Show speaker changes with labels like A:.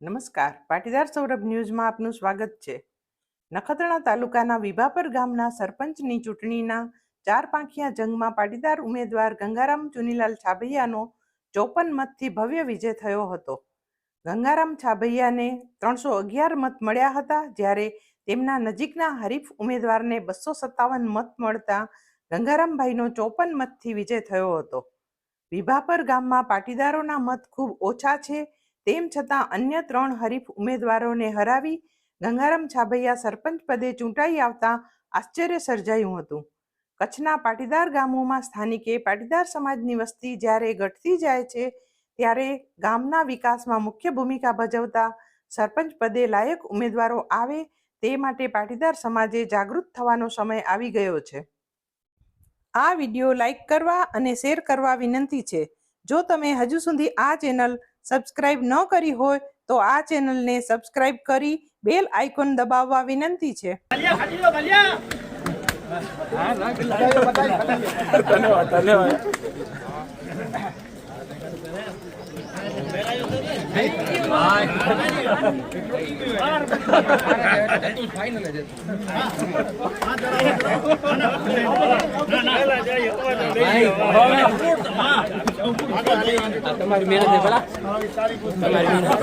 A: નમસ્કાર. પાટીદાર સૌરભ ન્યૂઝમાં આપનું સ્વાગત છે. નખત્રાણા તાલુકાના વિભાપર ગામના સરપંચની ચૂંટણીના ચાર પાંખિયા જંગમાં પાટીદાર ઉમેદવાર ગંગારામ ચુનીલાલ છાબૈયાનો ચોપન મતથી ભવ્ય વિજય થયો હતો. ગંગારામ છાબૈયાને ત્રણસો અગિયાર મત મળ્યા હતા, જ્યારે તેમના નજીકના હરીફ ઉમેદવારને બસો સત્તાવન મત મળતા ગંગારામભાઈનો ચોપન મતથી વિજય થયો હતો. વિભાપર ગામમાં પાટીદારોના મત ખૂબ ઓછા છે તેમ છતાં અન્ય ત્રણ હરીફ ઉમેદવારોને હરાવી ગંગારામ છાબૈયા સરપંચ પદે ચૂંટાઈ આવતા આશ્ચર્ય સર્જાયું હતું. કચ્છના પાટીદાર ગામોમાં સ્થાનિકે પાટીદાર સમાજની વસ્તી જ્યારે ઘટતી જાય છે, ત્યારે ગામના વિકાસમાં મુખ્ય ભૂમિકા ભજવતા સરપંચ પદે લાયક ઉમેદવારો આવે તે માટે પાટીદાર સમાજે જાગૃત થવાનો સમય આવી ગયો છે. આ વીડિયો લાઈક કરવા અને શેર કરવા વિનંતી છે. જો તમે હજુ સુધી આ ચેનલ સબસ્ક્રાઇબ ન કરી હોય તો આ ચેનલને સબસ્ક્રાઇબ કરી બેલ આઇકોન દબાવવા વિનંતી છે.
B: ધન્યવાદ તમારી મહેનત તમારી મહેનત.